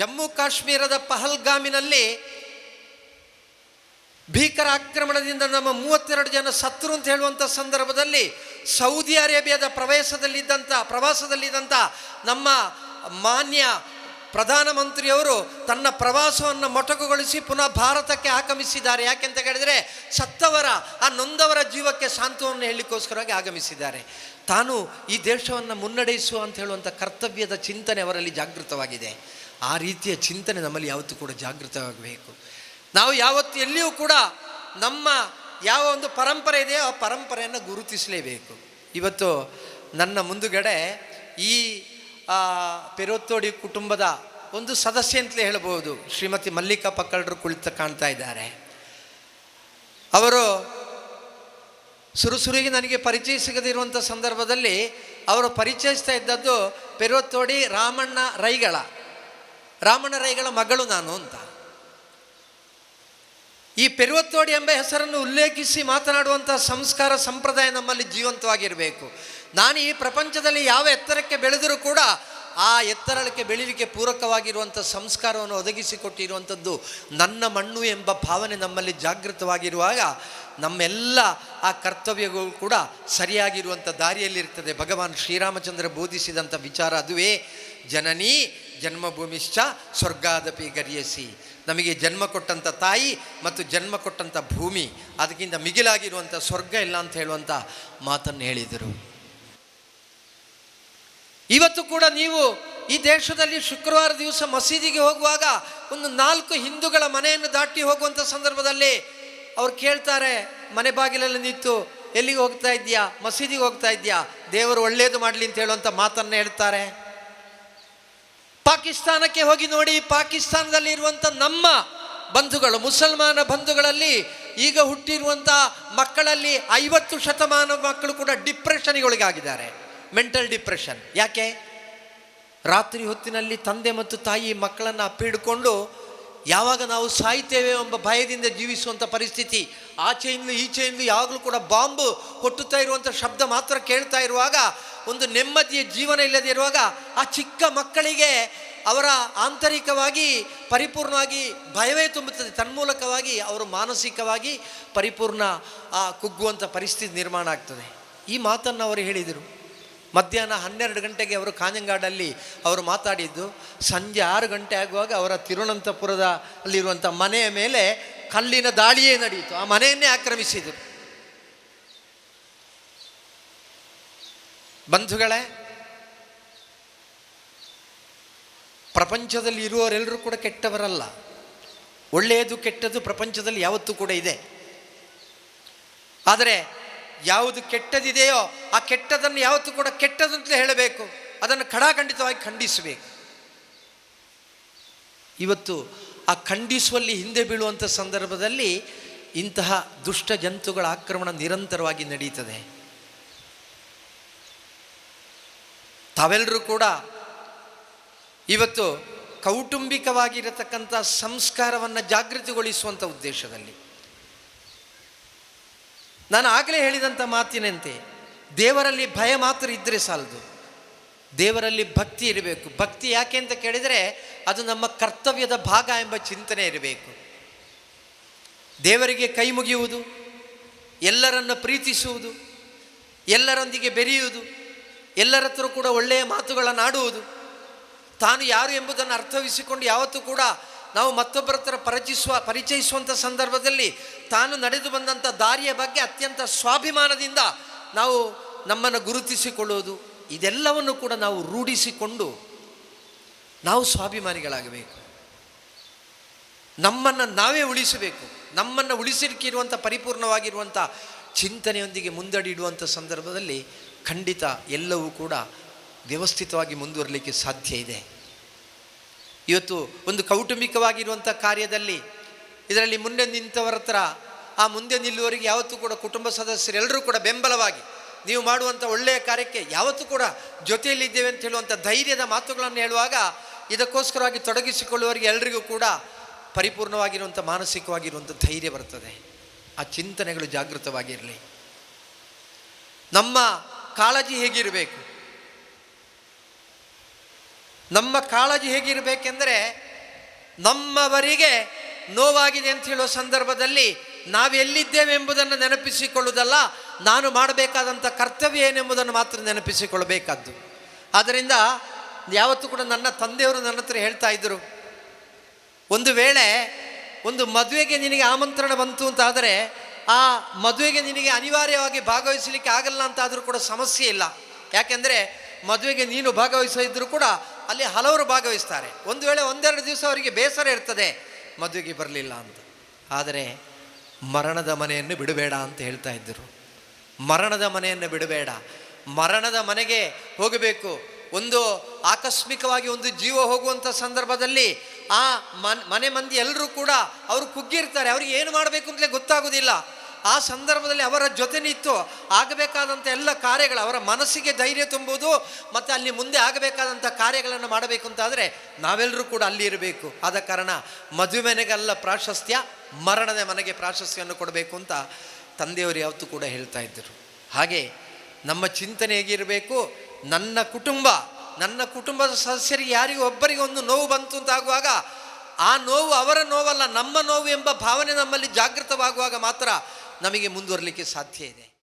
ಜಮ್ಮು ಕಾಶ್ಮೀರದ ಪಹಲ್ಗಾಮಿನಲ್ಲಿ ಭೀಕರ ಆಕ್ರಮಣದಿಂದ ನಮ್ಮ ಮೂವತ್ತೆರಡು ಜನ ಸತ್ರು ಅಂತ ಹೇಳುವಂಥ ಸಂದರ್ಭದಲ್ಲಿ ಸೌದಿ ಅರೇಬಿಯಾದ ಪ್ರವೇಶದಲ್ಲಿದ್ದಂಥ ಪ್ರವಾಸದಲ್ಲಿದ್ದಂಥ ನಮ್ಮ ಮಾನ್ಯ ಪ್ರಧಾನಮಂತ್ರಿಯವರು ತನ್ನ ಪ್ರವಾಸವನ್ನು ಮೊಟಕುಗೊಳಿಸಿ ಪುನಃ ಭಾರತಕ್ಕೆ ಆಗಮಿಸಿದ್ದಾರೆ. ಯಾಕೆಂತ ಹೇಳಿದರೆ ಸತ್ತವರ, ಆ ನೊಂದವರ ಜೀವಕ್ಕೆ ಸಾಂತ್ವವನ್ನು ಹೇಳಲಿಕ್ಕೋಸ್ಕರವಾಗಿ ಆಗಮಿಸಿದ್ದಾರೆ. ತಾನು ಈ ದೇಶವನ್ನು ಮುನ್ನಡೆಸುವ ಅಂತ ಹೇಳುವಂಥ ಕರ್ತವ್ಯದ ಚಿಂತನೆ ಅವರಲ್ಲಿ ಜಾಗೃತವಾಗಿದೆ. ಆ ರೀತಿಯ ಚಿಂತನೆ ನಮ್ಮಲ್ಲಿ ಯಾವತ್ತೂ ಕೂಡ ಜಾಗೃತವಾಗಬೇಕು. ನಾವು ಯಾವತ್ತು ಎಲ್ಲಿಯೂ ಕೂಡ ನಮ್ಮ ಯಾವ ಒಂದು ಪರಂಪರೆ ಇದೆಯೋ ಆ ಪರಂಪರೆಯನ್ನು ಗುರುತಿಸಲೇಬೇಕು. ಇವತ್ತು ನನ್ನ ಮುಂದುಗಡೆ ಈ ಪೆರೋತ್ತೋಡಿ ಕುಟುಂಬದ ಒಂದು ಸದಸ್ಯೆ ಅಂತಲೇ ಹೇಳ್ಬೋದು ಶ್ರೀಮತಿ ಮಲ್ಲಿಕಾ ಪಕ್ಕಳರು ಕುಳಿತ ಕಾಣ್ತಾ ಇದ್ದಾರೆ. ಅವರು ಸುರುಸುರಿಗೆ ನನಗೆ ಪರಿಚಯ ಸಿಗದಿರುವಂಥ ಸಂದರ್ಭದಲ್ಲಿ ಅವರು ಪರಿಚಯಿಸ್ತಾ ಇದ್ದದ್ದು ಪೆರೋತ್ತೋಡಿ ರಾಮಣ್ಣ ರೈಗಳ ರಾಮಣ್ಣ ರೈಗಳ ಮಗಳು ನಾನು ಅಂತ. ಈ ಪೆರುವತ್ತೋಡಿ ಎಂಬ ಹೆಸರನ್ನು ಉಲ್ಲೇಖಿಸಿ ಮಾತನಾಡುವಂಥ ಸಂಸ್ಕಾರ ಸಂಪ್ರದಾಯ ನಮ್ಮಲ್ಲಿ ಜೀವಂತವಾಗಿರಬೇಕು. ನಾನು ಈ ಪ್ರಪಂಚದಲ್ಲಿ ಯಾವ ಎತ್ತರಕ್ಕೆ ಬೆಳೆದರೂ ಕೂಡ ಆ ಎತ್ತರಕ್ಕೆ ಬೆಳೀಲಿಕ್ಕೆ ಪೂರಕವಾಗಿರುವಂಥ ಸಂಸ್ಕಾರವನ್ನು ಒದಗಿಸಿಕೊಟ್ಟಿರುವಂಥದ್ದು ನನ್ನ ಮಣ್ಣು ಎಂಬ ಭಾವನೆ ನಮ್ಮಲ್ಲಿ ಜಾಗೃತವಾಗಿರುವಾಗ ನಮ್ಮೆಲ್ಲ ಆ ಕರ್ತವ್ಯಗಳು ಕೂಡ ಸರಿಯಾಗಿರುವಂಥ ದಾರಿಯಲ್ಲಿರ್ತದೆ. ಭಗವಾನ್ ಶ್ರೀರಾಮಚಂದ್ರ ಬೋಧಿಸಿದಂಥ ವಿಚಾರ ಅದುವೇ. ಜನನೀ ಜನ್ಮಭೂಮಿಶ್ಚ ಸ್ವರ್ಗಾದಪಿ ಗರಿಯಸಿ. ನಮಗೆ ಜನ್ಮ ಕೊಟ್ಟಂಥ ತಾಯಿ ಮತ್ತು ಜನ್ಮ ಕೊಟ್ಟಂಥ ಭೂಮಿ. ಅದಕ್ಕಿಂತ ಮಿಗಿಲಾಗಿರುವಂಥ ಸ್ವರ್ಗ ಇಲ್ಲ ಅಂತ ಹೇಳುವಂಥ ಮಾತನ್ನು ಹೇಳಿದರು. ಇವತ್ತು ಕೂಡ ನೀವು ಈ ದೇಶದಲ್ಲಿ ಶುಕ್ರವಾರ ದಿವಸ ಮಸೀದಿಗೆ ಹೋಗುವಾಗ ಒಂದು ನಾಲ್ಕು ಹಿಂದೂಗಳ ಮನೆಯನ್ನು ದಾಟಿ ಹೋಗುವಂಥ ಸಂದರ್ಭದಲ್ಲಿ ಅವ್ರು ಕೇಳ್ತಾರೆ, ಮನೆ ಬಾಗಿಲಲ್ಲಿ ನಿಂತು, ಎಲ್ಲಿಗೆ ಹೋಗ್ತಾ ಇದ್ದೀಯಾ? ಮಸೀದಿಗೆ ಹೋಗ್ತಾ ಇದ್ದೀಯಾ? ದೇವರು ಒಳ್ಳೇದು ಮಾಡಲಿ ಅಂತ ಹೇಳುವಂಥ ಮಾತನ್ನು ಹೇಳ್ತಾರೆ. ಪಾಕಿಸ್ತಾನಕ್ಕೆ ಹೋಗಿ ನೋಡಿ, ಪಾಕಿಸ್ತಾನದಲ್ಲಿ ಇರುವಂಥ ನಮ್ಮ ಬಂಧುಗಳು, ಮುಸಲ್ಮಾನ ಬಂಧುಗಳಲ್ಲಿ ಈಗ ಹುಟ್ಟಿರುವಂಥ ಮಕ್ಕಳಲ್ಲಿ ಐವತ್ತು ಶತಮಾನ ಮಕ್ಕಳು ಕೂಡ ಡಿಪ್ರೆಷನ್ಗೆ ಒಳಗಾಗಿದ್ದಾರೆ. ಮೆಂಟಲ್ ಡಿಪ್ರೆಷನ್ ಯಾಕೆ? ರಾತ್ರಿ ಹೊತ್ತಿನಲ್ಲಿ ತಂದೆ ಮತ್ತು ತಾಯಿ ಮಕ್ಕಳನ್ನು ಅಪ್ಪಿಡ್ಕೊಂಡು ಯಾವಾಗ ನಾವು ಸಾಯ್ತೇವೆ ಎಂಬ ಭಯದಿಂದ ಜೀವಿಸುವಂಥ ಪರಿಸ್ಥಿತಿ ಆಚೆಯಿಂದ ಈಚೆಯಿಂದ ಯಾವಾಗಲೂ ಕೂಡ ಬಾಂಬು ಹೊಟ್ಟುತ್ತಾ ಇರುವಂಥ ಶಬ್ದ ಮಾತ್ರ ಕೇಳ್ತಾ ಇರುವಾಗ, ಒಂದು ನೆಮ್ಮದಿಯ ಜೀವನ ಇಲ್ಲದೆ ಇರುವಾಗ ಆ ಚಿಕ್ಕ ಮಕ್ಕಳಿಗೆ ಅವರ ಆಂತರಿಕವಾಗಿ ಪರಿಪೂರ್ಣವಾಗಿ ಭಯವೇ ತುಂಬುತ್ತದೆ. ತನ್ಮೂಲಕವಾಗಿ ಅವರು ಮಾನಸಿಕವಾಗಿ ಪರಿಪೂರ್ಣ, ಆ ಕುಗ್ಗುವಂಥ ಪರಿಸ್ಥಿತಿ ನಿರ್ಮಾಣ ಆಗ್ತದೆ. ಈ ಮಾತನ್ನು ಅವರು ಹೇಳಿದರು. ಮಧ್ಯಾಹ್ನ ಹನ್ನೆರಡು ಗಂಟೆಗೆ ಅವರು ಕಾಂಜಂಗಾಡಲ್ಲಿ ಅವರು ಮಾತಾಡಿದ್ದು. ಸಂಜೆ ಆರು ಗಂಟೆ ಆಗುವಾಗ ಅವರ ತಿರುವನಂತಪುರದ ಅಲ್ಲಿರುವಂಥ ಮನೆಯ ಮೇಲೆ ಕಲ್ಲಿನ ದಾಳಿಯೇ ನಡೆಯಿತು. ಆ ಮನೆಯನ್ನೇ ಆಕ್ರಮಿಸಿದರು. ಬಂಧುಗಳೇ, ಪ್ರಪಂಚದಲ್ಲಿ ಇರುವವರೆಲ್ಲರೂ ಕೂಡ ಕೆಟ್ಟವರಲ್ಲ. ಒಳ್ಳೆಯದು ಕೆಟ್ಟದ್ದು ಪ್ರಪಂಚದಲ್ಲಿ ಯಾವತ್ತೂ ಕೂಡ ಇದೆ. ಆದರೆ ಯಾವುದು ಕೆಟ್ಟದಿದೆಯೋ ಆ ಕೆಟ್ಟದನ್ನು ಯಾವತ್ತೂ ಕೂಡ ಕೆಟ್ಟದಂತಲೇ ಹೇಳಬೇಕು. ಅದನ್ನು ಖಡಾಖಂಡಿತವಾಗಿ ಖಂಡಿಸಬೇಕು. ಇವತ್ತು ಆ ಖಂಡಿಸುವಲ್ಲಿ ಹಿಂದೆ ಬೀಳುವಂಥ ಸಂದರ್ಭದಲ್ಲಿ ಇಂತಹ ದುಷ್ಟ ಜಂತುಗಳ ಆಕ್ರಮಣ ನಿರಂತರವಾಗಿ ನಡೀತದೆ. ತಾವೆಲ್ಲರೂ ಕೂಡ ಇವತ್ತು ಕೌಟುಂಬಿಕವಾಗಿರತಕ್ಕಂಥ ಸಂಸ್ಕಾರವನ್ನು ಜಾಗೃತಿಗೊಳಿಸುವಂಥ ಉದ್ದೇಶದಲ್ಲಿ ನಾನು ಆಗಲೇ ಹೇಳಿದಂಥ ಮಾತಿನಂತೆ, ದೇವರಲ್ಲಿ ಭಯ ಮಾತ್ರ ಇದ್ದರೆ ಸಾಲದು. ದೇವರಲ್ಲಿ ಭಕ್ತಿ ಇರಬೇಕು. ಭಕ್ತಿ ಯಾಕೆ ಅಂತ ಕೇಳಿದರೆ, ಅದು ನಮ್ಮ ಕರ್ತವ್ಯದ ಭಾಗ ಎಂಬ ಚಿಂತನೆ ಇರಬೇಕು. ದೇವರಿಗೆ ಕೈ ಮುಗಿಯುವುದು, ಎಲ್ಲರನ್ನು ಪ್ರೀತಿಸುವುದು, ಎಲ್ಲರೊಂದಿಗೆ ಬೆರೆಯುವುದು, ಎಲ್ಲರ ಹತ್ರ ಕೂಡ ಒಳ್ಳೆಯ ಮಾತುಗಳನ್ನು ಆಡುವುದು, ತಾನು ಯಾರು ಎಂಬುದನ್ನು ಅರ್ಥವಿಸಿಕೊಂಡು ಯಾವತ್ತೂ ಕೂಡ ನಾವು ಮತ್ತೊಬ್ಬರ ಹತ್ರ ಪರಿಚಯಿಸುವ ಪರಿಚಯಿಸುವಂಥ ಸಂದರ್ಭದಲ್ಲಿ ತಾನು ನಡೆದು ಬಂದಂಥ ದಾರಿಯ ಬಗ್ಗೆ ಅತ್ಯಂತ ಸ್ವಾಭಿಮಾನದಿಂದ ನಾವು ನಮ್ಮನ್ನು ಗುರುತಿಸಿಕೊಳ್ಳುವುದು ಇದೆಲ್ಲವನ್ನು ಕೂಡ ನಾವು ರೂಢಿಸಿಕೊಂಡು ನಾವು ಸ್ವಾಭಿಮಾನಿಗಳಾಗಬೇಕು. ನಮ್ಮನ್ನು ನಾವೇ ಉಳಿಸಬೇಕು. ನಮ್ಮನ್ನು ಉಳಿಸಲಿಕ್ಕಿರುವಂಥ ಪರಿಪೂರ್ಣವಾಗಿರುವಂಥ ಚಿಂತನೆಯೊಂದಿಗೆ ಮುಂದಡಿಡುವಂಥ ಸಂದರ್ಭದಲ್ಲಿ ಖಂಡಿತ ಎಲ್ಲವೂ ಕೂಡ ವ್ಯವಸ್ಥಿತವಾಗಿ ಮುಂದುವರಲಿಕ್ಕೆ ಸಾಧ್ಯ ಇದೆ. ಇವತ್ತು ಒಂದು ಕೌಟುಂಬಿಕವಾಗಿರುವಂಥ ಕಾರ್ಯದಲ್ಲಿ ಇದರಲ್ಲಿ ಮುಂದೆ ನಿಂತವರ ಹತ್ರ, ಆ ಮುಂದೆ ನಿಲ್ಲುವವರಿಗೆ ಯಾವತ್ತೂ ಕೂಡ ಕುಟುಂಬ ಸದಸ್ಯರೆಲ್ಲರೂ ಕೂಡ ಬೆಂಬಲವಾಗಿ ನೀವು ಮಾಡುವಂಥ ಒಳ್ಳೆಯ ಕಾರ್ಯಕ್ಕೆ ಯಾವತ್ತೂ ಕೂಡ ಜೊತೆಯಲ್ಲಿದ್ದೇವೆ ಅಂತ ಹೇಳುವಂಥ ಧೈರ್ಯದ ಮಾತುಗಳನ್ನು ಹೇಳುವಾಗ ಇದಕ್ಕೋಸ್ಕರವಾಗಿ ತೊಡಗಿಸಿಕೊಳ್ಳುವವರಿಗೆ ಎಲ್ರಿಗೂ ಕೂಡ ಪರಿಪೂರ್ಣವಾಗಿರುವಂಥ ಮಾನಸಿಕವಾಗಿರುವಂಥ ಧೈರ್ಯ ಬರ್ತದೆ. ಆ ಚಿಂತನೆಗಳು ಜಾಗೃತವಾಗಿರಲಿ. ನಮ್ಮ ಕಾಳಜಿ ಹೇಗಿರಬೇಕು? ನಮ್ಮ ಕಾಳಜಿ ಹೇಗಿರಬೇಕೆಂದರೆ ನಮ್ಮವರಿಗೆ ನೋವಾಗಿದೆ ಅಂತ ಹೇಳುವ ಸಂದರ್ಭದಲ್ಲಿ ನಾವೆಲ್ಲಿದ್ದೇವೆ ಎಂಬುದನ್ನು ನೆನಪಿಸಿಕೊಳ್ಳುವುದಲ್ಲ, ನಾನು ಮಾಡಬೇಕಾದಂಥ ಕರ್ತವ್ಯ ಏನೆಂಬುದನ್ನು ಮಾತ್ರ ನೆನಪಿಸಿಕೊಳ್ಳಬೇಕಾದ್ದು. ಆದ್ದರಿಂದ ಯಾವತ್ತೂ ಕೂಡ ನನ್ನ ತಂದೆಯವರು ನನ್ನ ಹತ್ರ ಹೇಳ್ತಾ ಇದ್ದರು, ಒಂದು ವೇಳೆ ಒಂದು ಮದುವೆಗೆ ನಿನಗೆ ಆಮಂತ್ರಣ ಬಂತು ಅಂತಾದರೆ, ಆ ಮದುವೆಗೆ ನಿನಗೆ ಅನಿವಾರ್ಯವಾಗಿ ಭಾಗವಹಿಸಲಿಕ್ಕೆ ಆಗಲ್ಲ ಅಂತಾದರೂ ಕೂಡ ಸಮಸ್ಯೆ ಇಲ್ಲ. ಯಾಕೆಂದರೆ ಮದುವೆಗೆ ನೀನು ಭಾಗವಹಿಸಿದ್ರು ಕೂಡ ಅಲ್ಲಿ ಹಲವರು ಭಾಗವಹಿಸ್ತಾರೆ. ಒಂದು ವೇಳೆ ಒಂದೆರಡು ದಿವಸ ಅವರಿಗೆ ಬೇಸರ ಇರ್ತದೆ, ಮದುವೆಗೆ ಬರಲಿಲ್ಲ ಅಂತ. ಆದರೆ ಮರಣದ ಮನೆಯನ್ನು ಬಿಡಬೇಡ ಅಂತ ಹೇಳ್ತಾ ಇದ್ದರು. ಮರಣದ ಮನೆಯನ್ನು ಬಿಡಬೇಡ. ಮರಣದ ಮನೆಗೆ ಹೋಗಬೇಕು. ಒಂದು ಆಕಸ್ಮಿಕವಾಗಿ ಒಂದು ಜೀವ ಹೋಗುವಂಥ ಸಂದರ್ಭದಲ್ಲಿ ಆ ಮನ್ ಮಂದಿ ಎಲ್ಲರೂ ಕೂಡ ಅವರು ಕುಗ್ಗಿರ್ತಾರೆ. ಅವ್ರಿಗೆ ಏನು ಮಾಡಬೇಕು ಅಂತಲೇ ಗೊತ್ತಾಗೋದಿಲ್ಲ. ಆ ಸಂದರ್ಭದಲ್ಲಿ ಅವರ ಜೊತೆ ನಿಂತು ಆಗಬೇಕಾದಂಥ ಎಲ್ಲ ಕಾರ್ಯಗಳು ಅವರ ಮನಸ್ಸಿಗೆ ಧೈರ್ಯ ತುಂಬುವುದು ಮತ್ತು ಅಲ್ಲಿ ಮುಂದೆ ಆಗಬೇಕಾದಂಥ ಕಾರ್ಯಗಳನ್ನು ಮಾಡಬೇಕು ಅಂತಾದರೆ ನಾವೆಲ್ಲರೂ ಕೂಡ ಅಲ್ಲಿ ಇರಬೇಕು. ಆದ ಕಾರಣ ಮದುವೆನೆಗಲ್ಲ ಪ್ರಾಶಸ್ತ್ಯ, ಮರಣದ ಮನೆಗೆ ಪ್ರಾಶಸ್ತ್ಯವನ್ನು ಕೊಡಬೇಕು ಅಂತ ತಂದೆಯವರು ಯಾವತ್ತೂ ಕೂಡ ಹೇಳ್ತಾ ಇದ್ದರು. ಹಾಗೆ ನಮ್ಮ ಚಿಂತನೆ ಹೇಗಿರಬೇಕು? ನನ್ನ ಕುಟುಂಬ, ನನ್ನ ಕುಟುಂಬದ ಸದಸ್ಯರಿಗೆ ಯಾರಿಗೂ ಒಬ್ಬರಿಗೆ ಒಂದು ನೋವು ಬಂತು ಅಂತಾಗುವಾಗ ಆ ನೋವು ಅವರ ನೋವಲ್ಲ, ನಮ್ಮ ನೋವು ಎಂಬ ಭಾವನೆ ನಮ್ಮಲ್ಲಿ ಜಾಗೃತವಾಗುವಾಗ ಮಾತ್ರ ನಮಗೆ ಮುಂದುವರಲಿಕ್ಕೆ ಸಾಧ್ಯ ಇದೆ.